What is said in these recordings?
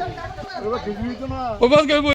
ভাই এবার কিছুই তো না ওপাস কে বই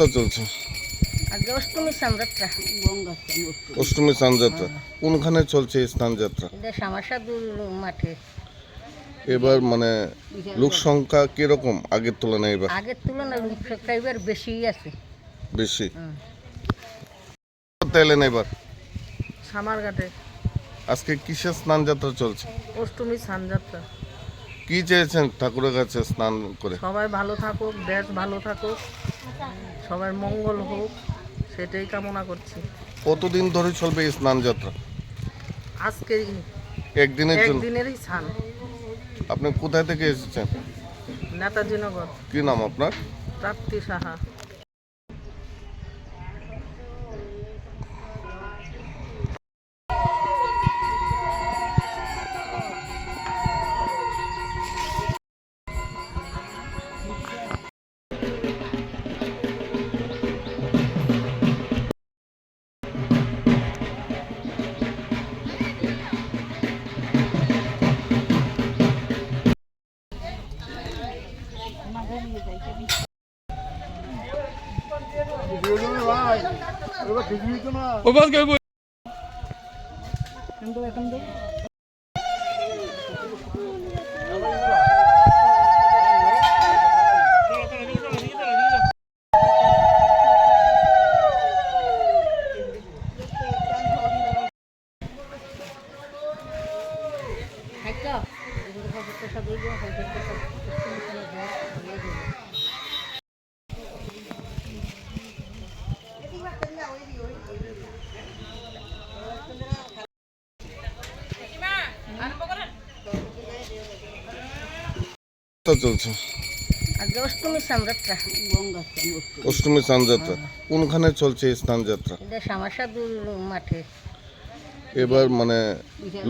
চলছে। আগে অষ্টমী স্নান যাত্রা কোনখানে চলছে স্নান যাত্রা মাঠে। এবার মানে লোক সংখ্যা কীরকম আগের তুলনায় এবার? আগের তুলনায় লোক সংখ্যা এবার বেশিই আছে। বেশি। এলেন এবার? সামারঘাটে। আজকে কিসের স্নান যাত্রা চলছে? অষ্টমী স্নানযাত্রা কি চেয়েছেন ঠাকুরের কাছে স্নান করে? সবাই ভালো থাকুক দেশ ভালো থাকুক। সবার মঙ্গল হোক সেটাই কামনা করছি। কতদিন ধরে চলবে এই স্নান যাত্রা আজকে একদিনের জন্য? একদিনেরই স্নান। আপনি কোথায় থেকে এসেছেন? নেতাজি নগর। কি নাম আপনার? প্রাপ্তি সাহা। ওপাস কে বই কিন্তু এখন তো একটা এগুলো খবরটা সব এই যে খবরটা সব স্কুল থেকে দেয় দিয়ে দেবে চলছে। অষ্টমী সামরাত্রা অষ্টমী স্নান যাত্রা কোনখানে চলছে এই স্নান যাত্রা শ্যামাসাদুর মাঠে। এবার মানে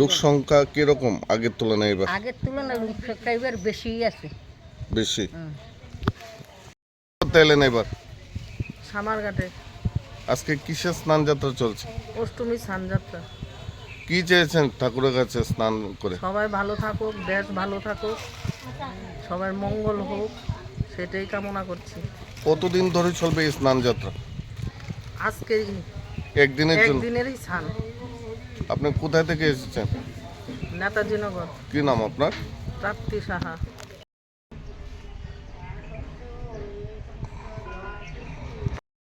লোক সংখ্যা কীরকম আগের তুলনায় এবার? আগের তুলনায় লোক সংখ্যা এবার বেশিই আছে। বেশি। এলেন এবার? সামারঘাটে। আজকে কিসের স্নান যাত্রা চলছে? অষ্টমী স্নানযাত্রা। কি চেয়েছেন ঠাকুরের কাছে স্নান করে? সবাই ভালো থাকুক দেশ ভালো থাকুক। সবার মঙ্গল হোক সেটাই কামনা করছি। কতদিন ধরে চলবে এই স্নান যাত্রা আজকে একদিনের জন্য? একদিনেরই স্নান। আপনি কোথায় থেকে এসেছেন? নেতাজি নগর। কি নাম আপনার? প্রাপ্তি সাহা।